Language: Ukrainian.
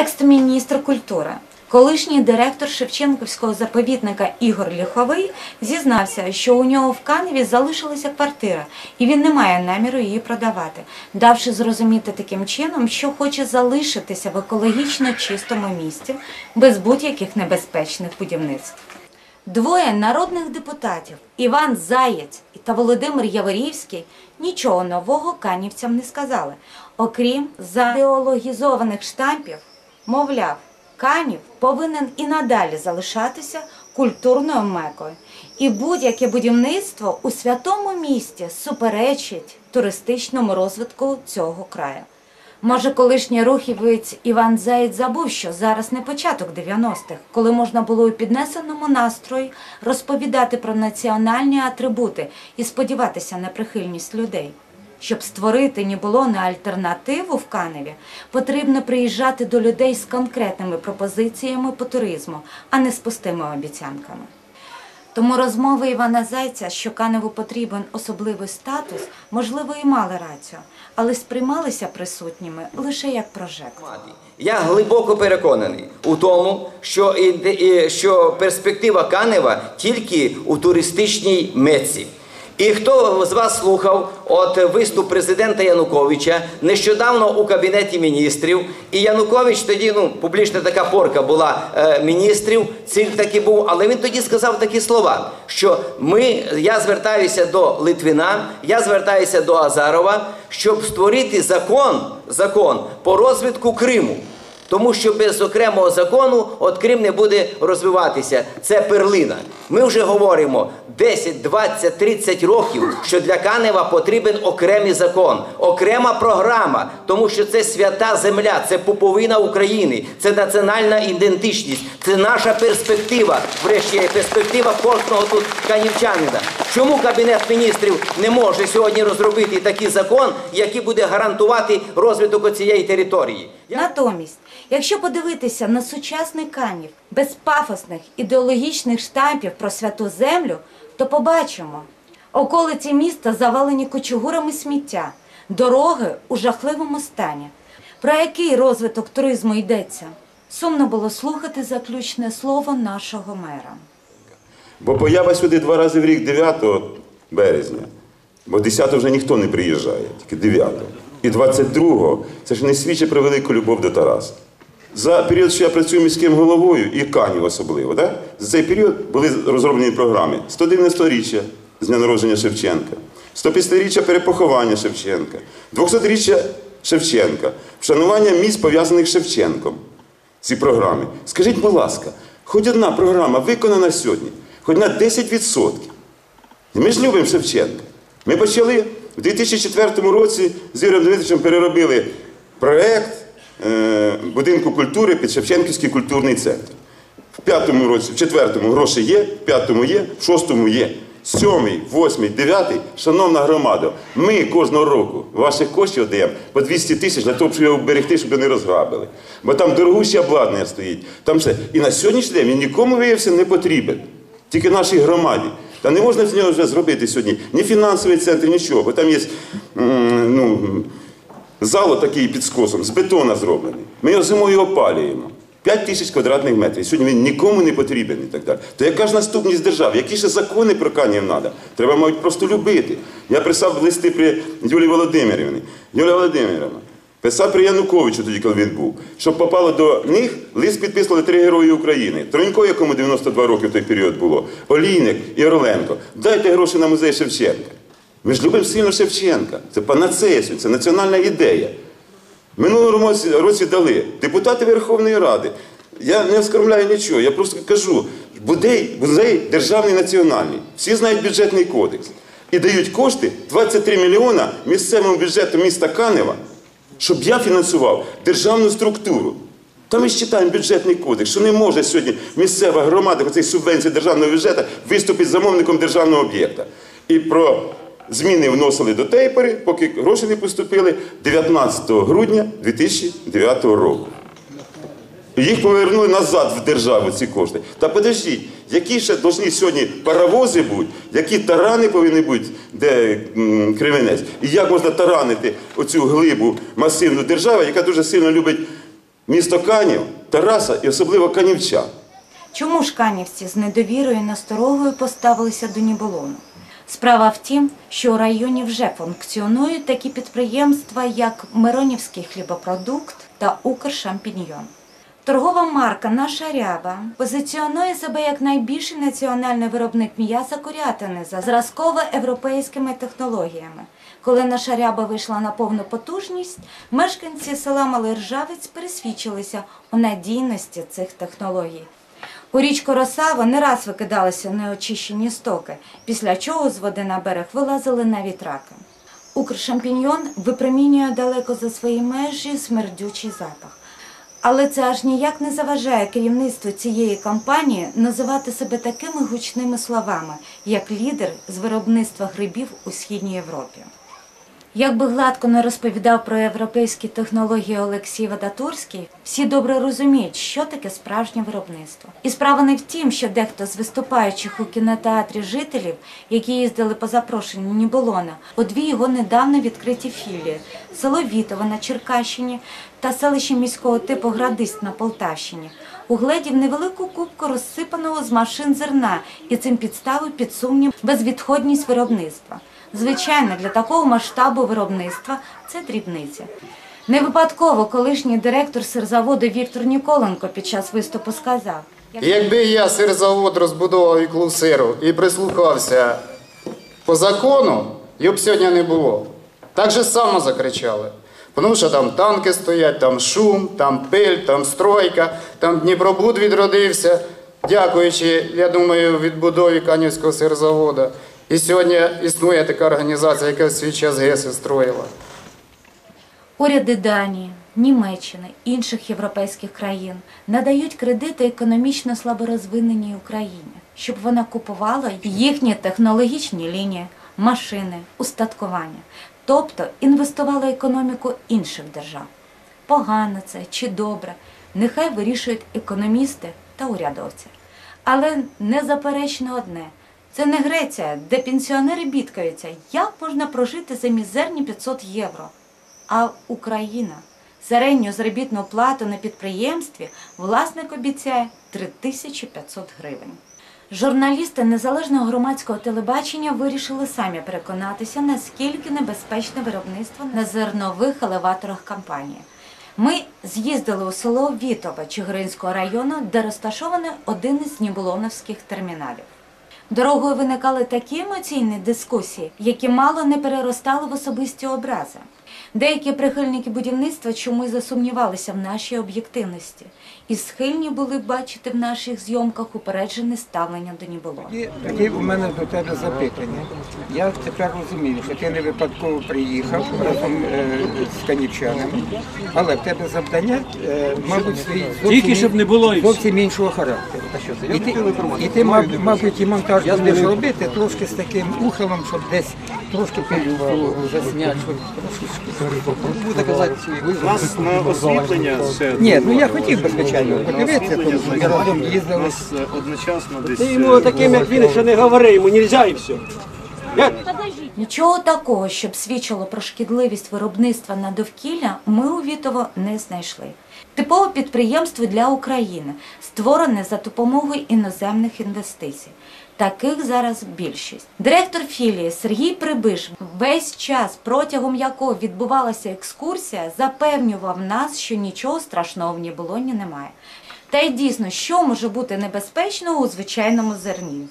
Екс-міністр культури, колишній директор Шевченківського заповідника Ігор Ліховий зізнався, що у нього в Каневі залишилася квартира, і він не має наміру її продавати, давши зрозуміти таким чином, що хоче залишитися в екологічно чистому місті без будь-яких небезпечних будівництв. Двоє народних депутатів Іван Заєць та Володимир Яворівський нічого нового канівцям не сказали, окрім заідеологізованих штампів, мовляв, Канів повинен і надалі залишатися культурною мекою, і будь-яке будівництво у святому місті суперечить туристичному розвитку цього краю. Може, колишній рухівець Іван Заєць забув, що зараз не початок 90-х, коли можна було у піднесеному настрої розповідати про національні атрибути і сподіватися на прихильність людей. Щоб створити ні було на альтернативу в Каневі, потрібно приїжджати до людей з конкретними пропозиціями по туризму, а не з пустими обіцянками. Тому розмови Івана Зайця, що Каневу потрібен особливий статус, можливо, і мали рацію, але сприймалися присутніми лише як прожект. Я глибоко переконаний у тому, що, що перспектива Канева тільки у туристичній меці. І хто з вас слухав от виступ президента Януковича нещодавно у кабінеті міністрів, і Янукович тоді, ну, публічна така порка була е, міністрів, ціль таки був, але він тоді сказав такі слова, що ми, я звертаюся до Литвина, я звертаюся до Азарова, щоб створити закон, закон по розвитку Криму. Тому що без окремого закону от Крим не буде розвиватися. Це перлина. Ми вже говоримо 10, 20, 30 років, що для Канева потрібен окремий закон, окрема програма, тому що це свята земля, це пуповина України, це національна ідентичність, це наша перспектива. Врешті перспектива кожного тут канівчанина. Чому кабінет міністрів не може сьогодні розробити такий закон, який буде гарантувати розвиток цієї території? Натомість, якщо подивитися на сучасний канів без пафосних ідеологічних штампів про святу землю, то побачимо, околиці міста завалені кочугурами сміття, дороги у жахливому стані. Про який розвиток туризму йдеться? Сумно було слухати заключне слово нашого мера. Бо поява сюди два рази в рік 9 березня, бо 10 вже ніхто не приїжджає, тільки 9. І 22-го це ж не свідчить про велику любов до Тараса. За період, що я працюю міським головою, і Канів особливо, да? за цей період були розроблені програми 190-річчя з дня народження Шевченка, 150-річчя перепоховання Шевченка, 200-річчя Шевченка, вшанування місць, пов'язаних з Шевченком ці програми. Скажіть, будь ласка, хоч одна програма виконана сьогодні, хоч на 10%. Ми ж любимо Шевченка. Ми почали в 2004 році з Юрієм Дмитровичем переробили проект е, будинку культури під Шевченківський культурний центр. В п'ятому році, в четвертому гроші є, в п'ятому є, в шостому є. Сьомий, восьмий, дев'ятий, шановна громада, ми кожного року ваших коштів даємо по 200 тисяч для того, щоб його вберегти, щоб його не розграбили. Бо там дорогуще обладнання стоїть. Там все. І на сьогоднішній день він нікому виявився не потрібен. Тільки нашій громаді. Та не можна з нього вже зробити сьогодні ні фінансовий центр, нічого. Бо там є ну, зал такий під скосом, з бетона зроблений. Ми його зимою опалюємо. 5 тисяч квадратних метрів. Сьогодні він нікому не потрібен і так далі. То яка ж наступність держави? Які ще закони про канів треба? Треба, мабуть, просто любити. Я писав листи при Юлії Володимирівні. Юлія Володимирівна, писав при Януковичу тоді, коли він був, щоб попало до них, лист підписували три герої України. Тронько, якому 92 роки в той період було, Олійник і Орленко. Дайте гроші на музей Шевченка. Ми ж любимо сильно Шевченка. Це панацея, це національна ідея. Минулому році, дали депутати Верховної Ради. Я не оскорбляю нічого, я просто кажу, музей державний національний. Всі знають бюджетний кодекс. І дають кошти 23 мільйона місцевому бюджету міста Канева, щоб я фінансував державну структуру. Та ми ж читаємо бюджетний кодекс, що не може сьогодні місцева громада по цій субвенції державного бюджету виступити замовником державного об'єкта. І про зміни вносили до тейпери, поки гроші не поступили 19 грудня 2009 року. Їх повернули назад в державу ці кошти. Та подождіть, які ще повинні сьогодні паровози бути, які тарани повинні бути, де кривенець, і як можна таранити оцю глибу масивну державу, яка дуже сильно любить Місто Канів, Тараса і особливо Канівчан. Чому ж канівці з недовірою і насторогою поставилися до Ніболону? Справа в тім, що у районі вже функціонують такі підприємства, як Миронівський хлібопродукт та Укршампіньйон. Торгова марка Наша ряба позиціонує себе як найбільший національний виробник м'яса курятини за зразково-європейськими технологіями. Коли наша ряба вийшла на повну потужність, мешканці села Малий Ржавець пересвідчилися у надійності цих технологій. У річку Росава не раз викидалися неочищені стоки, після чого з води на берег вилазили навіть раки. Укршампіньйон випромінює далеко за свої межі смердючий запах. Але це аж ніяк не заважає керівництву цієї компанії називати себе такими гучними словами, як лідер з виробництва грибів у Східній Європі. Як би гладко не розповідав про європейські технології Олексій Вадатурський, всі добре розуміють, що таке справжнє виробництво. І справа не в тім, що дехто з виступаючих у кінотеатрі жителів, які їздили по запрошенню Ніболона, у дві його недавно відкриті філії село Вітово на Черкащині та селище міського типу Градист на Полтавщині. Угледів невелику кубку розсипаного з машин зерна і цим підставив під сумнів безвідходність виробництва. Звичайно, для такого масштабу виробництва це дрібниця. Не випадково колишній директор сирзаводу Віктор Ніколенко під час виступу сказав: Якби я сирзавод розбудовував іклу сиру і прислухався по закону, його б сьогодні не було. Так же само закричали. Тому що там танки стоять, там шум, там пиль, там стройка, там Дніпробуд відродився, дякуючи, я думаю, відбудові Канівського сирзаводу. І сьогодні існує така організація, яка в свій час ГЕСи строїла. Уряди Данії, Німеччини, інших європейських країн надають кредити економічно слаборозвиненій Україні, щоб вона купувала їхні технологічні лінії, машини, устаткування, тобто інвестувала економіку інших держав. Погано це чи добре, нехай вирішують економісти та урядовці. Але незаперечно одне. Це не Греція, де пенсіонери бідкаються. Як можна прожити за мізерні 500 євро? А Україна середню заробітну плату на підприємстві власник обіцяє 3500 гривень. Журналісти незалежного громадського телебачення вирішили самі переконатися, наскільки небезпечне виробництво на зернових елеваторах компанії. Ми з'їздили у село Вітове Чигиринського району, де розташований один із ніболоновських терміналів. Дорогою виникали такі емоційні дискусії, які мало не переростали в особисті образи. Деякі прихильники будівництва чомусь засумнівалися в нашій об'єктивності і схильні були бачити в наших зйомках упереджене ставлення до. Тоді, тоді у мене до тебе запитання. Я тепер розумію, що ти не випадково приїхав разом е, з канівчанами, але в тебе завдання, е, мабуть, стоїть зовсім, Тільки щоб не було зовсім іншого характеру. І ти, і ти маб- мабуть, і монтаж будеш робити трошки з таким ухилом, щоб десь трошки засняти, щоб трошки. У нас на освітлення все. Ні, ну я хотів би, звичайно, подивитися, тому що ми разом у їздили. нас е, одночасно десь. Ти е, йому таким, як він, ще не говори, йому нельзя і все. Нічого такого, щоб свідчило про шкідливість виробництва на довкілля, ми у Вітово не знайшли. Типове підприємство для України, створене за допомогою іноземних інвестицій. Таких зараз більшість. Директор філії Сергій Прибиш весь час, протягом якого відбувалася екскурсія, запевнював нас, що нічого страшного в Ніболоні немає. Та й дійсно, що може бути небезпечного у звичайному зерні?